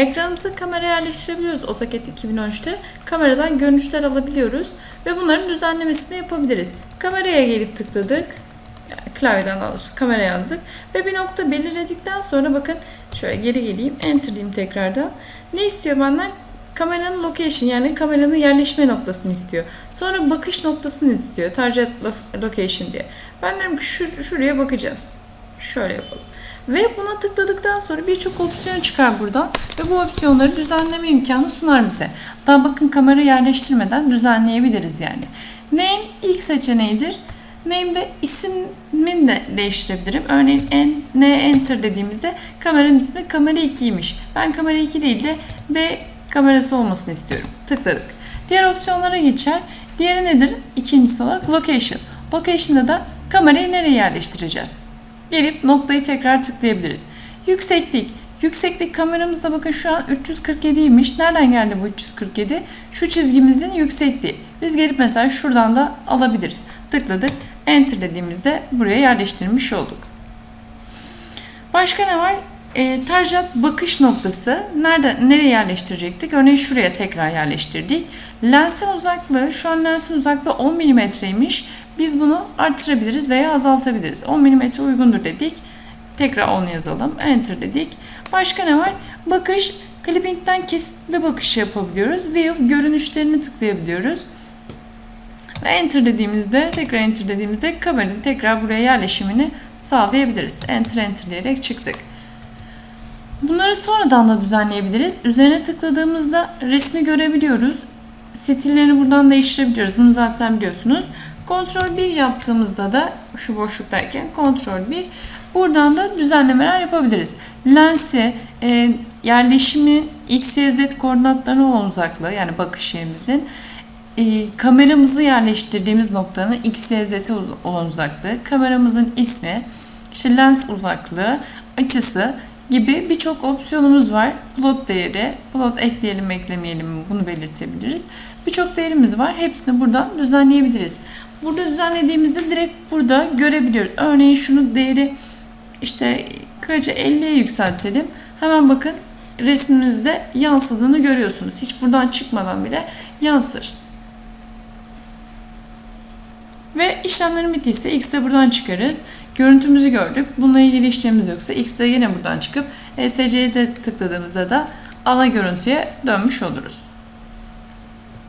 Ekranımıza kamera yerleştirebiliyoruz AutoCAD 2013'te. Kameradan görünüşler alabiliyoruz ve bunların düzenlemesini yapabiliriz. Kameraya gelip tıkladık. Klavyeden daha doğrusu kamera yazdık ve bir nokta belirledikten sonra bakın şöyle geri geleyim enter diyeyim tekrardan. Ne istiyor benden? Kameranın location yani kameranın yerleşme noktasını istiyor. Sonra bakış noktasını istiyor. Target lo- location diye. Ben derim ki şu, şuraya bakacağız. Şöyle yapalım. Ve buna tıkladıktan sonra birçok opsiyon çıkar buradan ve bu opsiyonları düzenleme imkanı sunar bize. Daha bakın kamera yerleştirmeden düzenleyebiliriz yani. Name ilk seçeneğidir. Name'de ismini de değiştirebilirim. Örneğin en, ne enter dediğimizde kameranın ismi kamera 2'ymiş. Ben kamera 2 değil de B kamerası olmasını istiyorum. Tıkladık. Diğer opsiyonlara geçer. Diğeri nedir? İkincisi olarak location. Location'da da kamerayı nereye yerleştireceğiz? Gelip noktayı tekrar tıklayabiliriz. Yükseklik. Yükseklik kameramızda bakın şu an 347'ymiş. Nereden geldi bu 347? Şu çizgimizin yüksekliği. Biz gelip mesela şuradan da alabiliriz. Tıkladık. Enter dediğimizde buraya yerleştirmiş olduk. Başka ne var? E, tarjat bakış noktası. Nerede, nereye yerleştirecektik? Örneğin şuraya tekrar yerleştirdik. Lensin uzaklığı, şu an lensin uzaklığı 10 mm'ymiş. Biz bunu artırabiliriz veya azaltabiliriz. 10 mm uygundur dedik. Tekrar 10 yazalım. Enter dedik. Başka ne var? Bakış. Clipping'den kesitli bakış yapabiliyoruz. View görünüşlerini tıklayabiliyoruz. Ve enter dediğimizde, tekrar enter dediğimizde kameranın tekrar buraya yerleşimini sağlayabiliriz. Enter enter diyerek çıktık. Bunları sonradan da düzenleyebiliriz. Üzerine tıkladığımızda resmi görebiliyoruz. Stillerini buradan değiştirebiliyoruz. Bunu zaten biliyorsunuz. Kontrol 1 yaptığımızda da şu boşluktayken kontrol 1 buradan da düzenlemeler yapabiliriz. Lensi, e, yerleşimin x, y, z koordinatlarına olan uzaklığı yani bakış yerimizin e, kameramızı yerleştirdiğimiz noktanın x, y, z'e olan uzaklığı, kameramızın ismi, işte lens uzaklığı, açısı gibi birçok opsiyonumuz var. Plot değeri, plot ekleyelim eklemeyelim mi bunu belirtebiliriz. Birçok değerimiz var. Hepsini buradan düzenleyebiliriz. Burada düzenlediğimizde direkt burada görebiliyoruz. Örneğin şunu değeri işte kaça 50'ye yükseltelim. Hemen bakın resmimizde yansıdığını görüyorsunuz. Hiç buradan çıkmadan bile yansır. Ve işlemlerin bittiyse X'de buradan çıkarız. Görüntümüzü gördük. Bununla ilgili işlemimiz yoksa X'de yine buradan çıkıp ESC'ye de tıkladığımızda da ana görüntüye dönmüş oluruz.